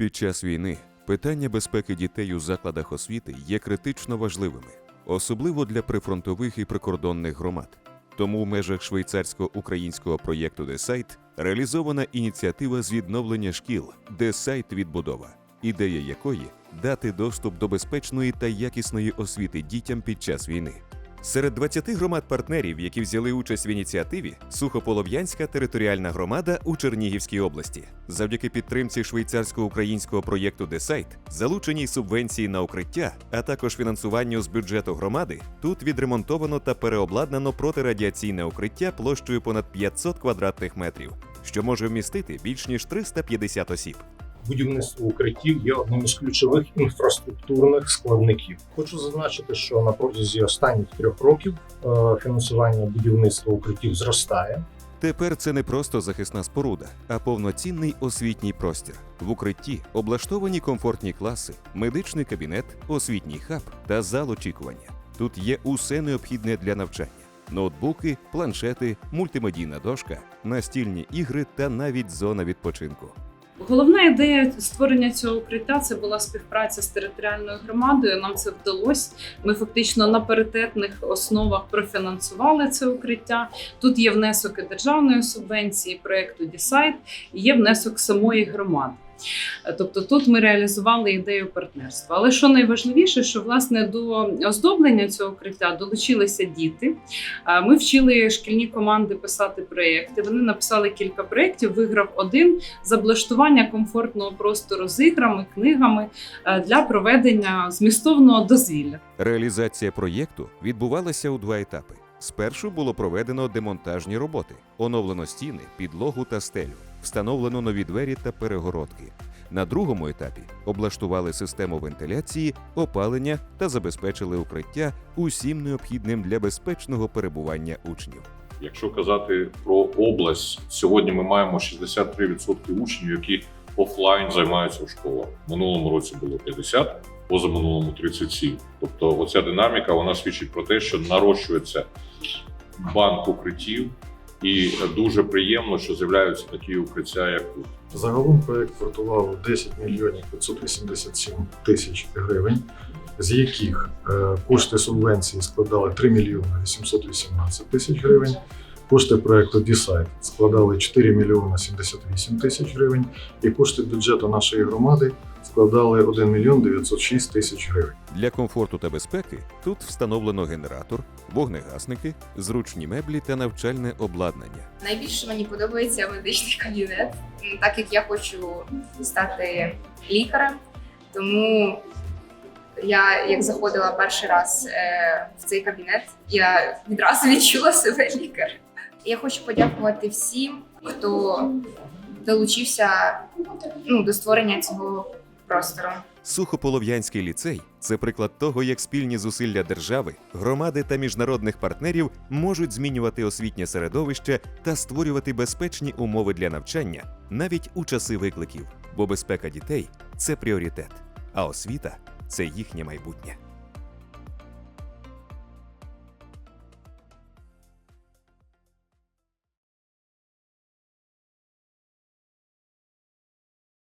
Під час війни питання безпеки дітей у закладах освіти є критично важливими, особливо для прифронтових і прикордонних громад. Тому в межах швейцарсько-українського проєкту Десайт реалізована ініціатива з відновлення шкіл Десайт відбудова, ідея якої дати доступ до безпечної та якісної освіти дітям під час війни. Серед 20 громад партнерів, які взяли участь в ініціативі, Сухополов'янська територіальна громада у Чернігівській області. Завдяки підтримці швейцарсько-українського проєкту Десайт, залученій субвенції на укриття, а також фінансуванню з бюджету громади, тут відремонтовано та переобладнано протирадіаційне укриття площею понад 500 квадратних метрів, що може вмістити більш ніж 350 осіб. Будівництво укриттів є одним із ключових інфраструктурних складників. Хочу зазначити, що на протязі останніх трьох років е, фінансування будівництва укриттів зростає. Тепер це не просто захисна споруда, а повноцінний освітній простір. В укритті облаштовані комфортні класи, медичний кабінет, освітній хаб та зал очікування. Тут є усе необхідне для навчання: ноутбуки, планшети, мультимедійна дошка, настільні ігри та навіть зона відпочинку. Головна ідея створення цього укриття це була співпраця з територіальною громадою. Нам це вдалося. Ми фактично на паритетних основах профінансували це укриття. Тут є внесок державної субвенції проекту Дісайт, є внесок самої громади. Е, Тобто тут ми реалізували ідею партнерства. Але що найважливіше, що власне до оздоблення цього укриття долучилися діти. Е, Ми вчили шкільні команди писати проєкти. Вони написали кілька проєктів, виграв один з облаштування комфортного простору з іграми, книгами е, для проведення змістовного дозвілля. Реалізація проєкту відбувалася у два етапи. Спершу було проведено демонтажні роботи, оновлено стіни, підлогу та стелю, встановлено нові двері та перегородки. На другому етапі облаштували систему вентиляції, опалення та забезпечили укриття усім необхідним для безпечного перебування учнів. Якщо казати про область, сьогодні ми маємо 63% учнів, які офлайн займаються в школах. Минулому році було 50, позаминулому 37. Тобто, оця динаміка вона свідчить про те, що нарощується банк укриттів, і дуже приємно, що з'являються такі укриття, як тут. Загалом проект вартував 10 мільйонів 587 тисяч гривень, з яких е, кошти субвенції складали 3 мільйони 818 тисяч гривень. Кошти проекту Дісайт складали 4 мільйони 78 тисяч гривень, і кошти бюджету нашої громади складали 1 мільйон 906 тисяч гривень. Для комфорту та безпеки тут встановлено генератор, вогнегасники, зручні меблі та навчальне обладнання. Найбільше мені подобається медичний кабінет, так як я хочу стати лікарем. Тому я, як заходила перший раз е, в цей кабінет, я відразу відчула себе лікар. Я хочу подякувати всім, хто долучився ну, до створення цього простору. Сухополов'янський ліцей це приклад того, як спільні зусилля держави, громади та міжнародних партнерів можуть змінювати освітнє середовище та створювати безпечні умови для навчання навіть у часи викликів, бо безпека дітей це пріоритет, а освіта це їхнє майбутнє.